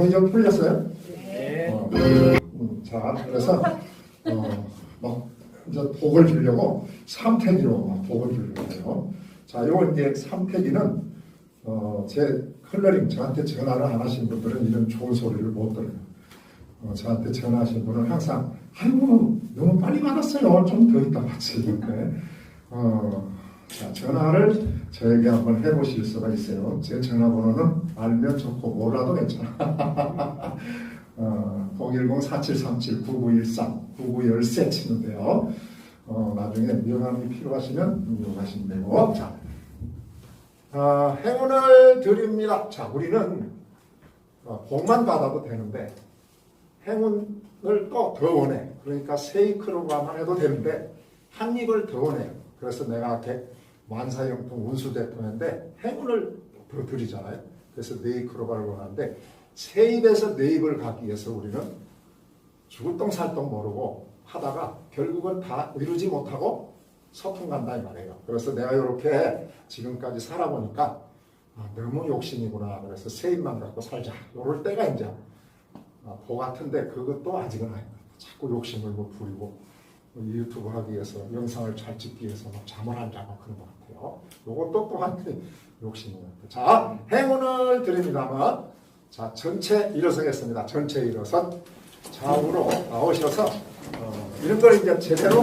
문제 풀렸어요? 네. 어, 음, 자, 그래서 어, 막 이제 복을 주려고 삼태기로 막 복을 주려고 해요. 자, 요거 이제 삼태기는 어, 제 컬러링 저한테 전화를 안 하신 분들은 이런 좋은 소리를 못 들어요. 어, 저한테 전화하신 분은 항상 아이고 너무 빨리 받았어요. 좀 더 있다 받지. 이렇게. 어, 자, 전화를 저에게 한번 해보실 수가 있어요. 제 전화번호는 알면 좋고 몰라도 괜찮아. 어, 010-4737-9913, 9913 치는데요. 어, 나중에 명함이 필요하시면 이용하시면 되고. 자, 아, 행운을 드립니다. 자, 우리는 어, 복만 받아도 되는데 행운을 또더 원해. 그러니까 세이크로만 해도 되는데 한 입을 더 원해요. 그래서 내가 만사형통 운수대통인데 행운을 더 드리잖아요. 그래서 네이크로바를 원하는데 세 입에서 네 입을 가기 위해서 우리는 죽을 똥살똥 모르고 하다가 결국은 다 이루지 못하고 서툰 간다 이 말이에요. 그래서 내가 이렇게 지금까지 살아보니까 아, 너무 욕심이구나. 그래서 세 입만 갖고 살자. 요럴 때가 이제 아, 보 같은데 그것도 아직은 같아요. 자꾸 욕심을 뭐 부리고 뭐 유튜브 하기 위해서 영상을 잘 찍기 위해서 막 잠을 안 자고 그런 것 같아요. 요것도 또한 같아요. 자, 행운을 드립니다만 자, 전체 일어서겠습니다. 전체 일어서 좌우로 나오셔서 어, 이런 걸 이제 제대로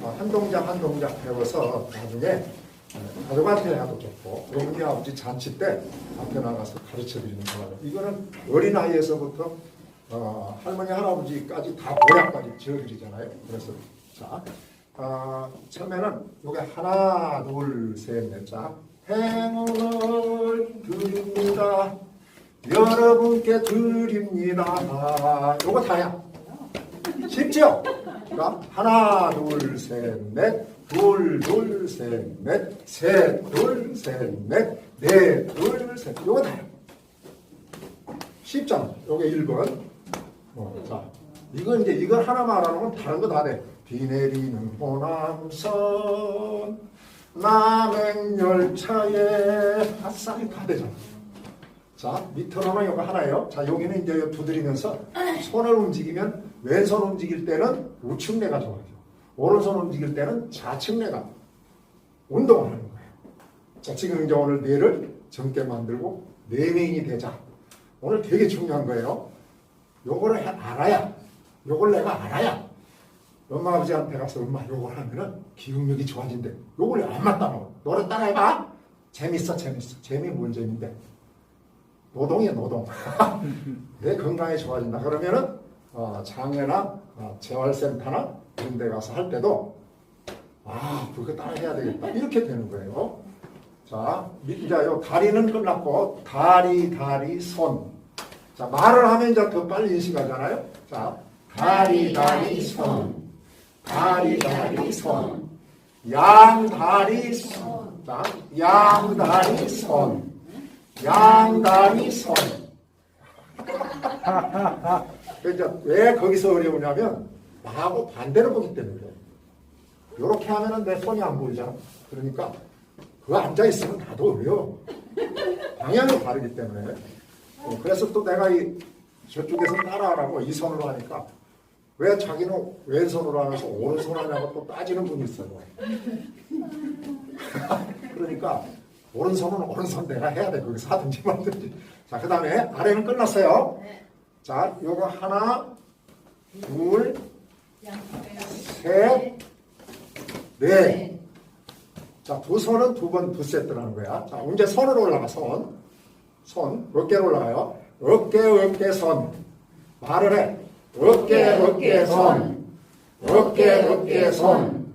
어, 한 동작 한 동작 배워서 나중에 어, 가족한테 해도 좋고 어머니 아버지 잔치 때 앞에 나가서 가르쳐 드리는 거예요. 이거는 어린 아이에서부터 어, 할머니 할아버지까지 다 보약까지 지어드리잖아요. 그래서 자 아, 처음에는 요게 하나 둘셋넷자 행운을 드립니다. 여러분께 드립니다. 아, 요거 다야. 쉽죠? 그러니까 하나, 둘, 셋, 넷, 둘, 둘, 셋, 넷, 셋, 둘, 셋, 넷, 넷, 둘, 셋. 요거 다요. 쉽잖아. 요게 1번. 어, 자, 이거 이제 이걸 하나 말하면 다른 거 다 돼. 비 내리는 호남선 남행열차에 아싸리 다 되잖아. 자, 밑으로는 이거 하나예요. 자, 여기는 이제 두드리면서 손을 움직이면 왼손 움직일 때는 우측내가 좋아요. 오른손 움직일 때는 좌측내가 운동을 하는 거예요. 자, 지금 이제 오늘 뇌를 젊게 만들고 뇌명이 되자. 오늘 되게 중요한 거예요. 요거를 해- 알아야, 요걸 내가 알아야 엄마 아버지한테 가서 엄마 요걸 하면은 기억력이 좋아진대. 요걸 안 맞다. 너를 따라해봐. 재밌어, 재밌어. 재미 뭔 재미인데? 노동이야 노동. 내 건강이 좋아진다. 그러면은 어, 장애나 어, 재활센터나 이런 데 가서 할 때도 아 그거 따라 해야 되겠다. 이렇게 되는 거예요. 자, 미- 이제 요 다리는 끝났고 다리 다리 손. 자 말을 하면 이제 더 빨리 인식하잖아요. 자 다리 다리 손. 다리 다리 손. 양 다리 손. 자, 양 다리 손. 양 다리 손. 그러니까 왜 거기서 어려우냐면 나하고 반대로 보기 때문에 그래요. 이렇게 하면은 내 손이 안 보이잖아. 그러니까 그 앉아 있으면 나도 어려워. 방향이 다르기 때문에. 어, 그래서 또 내가 이 저쪽에서 따라하라고 이 손으로 하니까 왜 자기는 왼손으로 하면서 오른손 하냐고 또 따지는 분이 있어요. 그러니까 오른손은 오른손 내가 해야 돼. 거기서 하든지 말든지. 자, 그 다음에 아래는 끝났어요. 자, 요거 하나, 둘, 셋, 넷. 자, 두 손은 두 번 두 세트라는 거야. 자, 이제 손으로 올라가, 손. 손. 어깨로 올라가요. 어깨, 어깨, 손. 말을 해. 어깨, 어깨, 손. 어깨, 어깨, 손.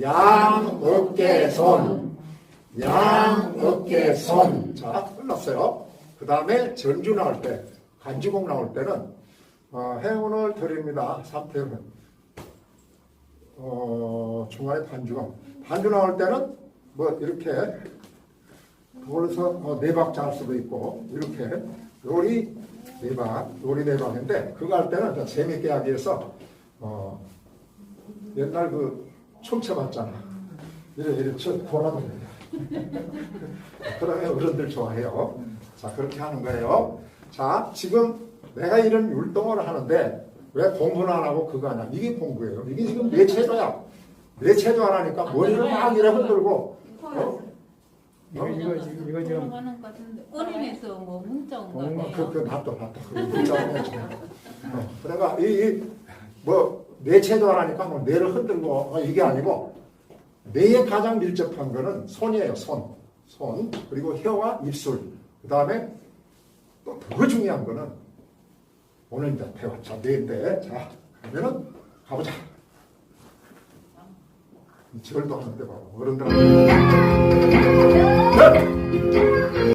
양, 어깨, 손. 양, 어깨, 손. 자, 끝났어요. 그 다음에 전주 나올 때, 간주곡 나올 때는, 어, 행운을 드립니다. 삼태는. 어, 중간에 반주곡. 반주 나올 때는, 뭐, 이렇게, 그걸로서 어, 네 박자 할 수도 있고, 이렇게, 요리 네 박, 요리 네 박인데, 그거 할 때는 좀 재밌게 하기 위해서, 어, 옛날 그, 춤춰봤잖아. 이래, 이래, 쳐, 돌아다녀. 그러면 어른들 좋아해요. 자, 그렇게 하는 거예요. 자, 지금 내가 이런 율동을 하는데 왜 공부는 안 하고 그거 하냐? 이게 공부예요. 이게 지금 내 체조야. 내 체조 안 하니까 머리를 막 이래 흔들고 어? 이거 이거 지금 이거 지금 들어가는 것 같은데 은행에서 뭐 문자 온거 어, 그, 같아요. 그, 놔둬, 놔둬. 그 문자는 해줘. 어, 그러니까 이, 이, 뭐, 내 체조 안 하니까 뭐 뇌를 흔들고 어, 이게 아니고 뇌에 가장 밀접한 거는 손이에요, 손. 손. 그리고 혀와 입술. 그 다음에 또 더 중요한 거는 오늘 이제 배워. 자, 뇌인데. 자, 그러면은 가보자. 이 절도 하는데 봐봐. 어른들한테. Hey!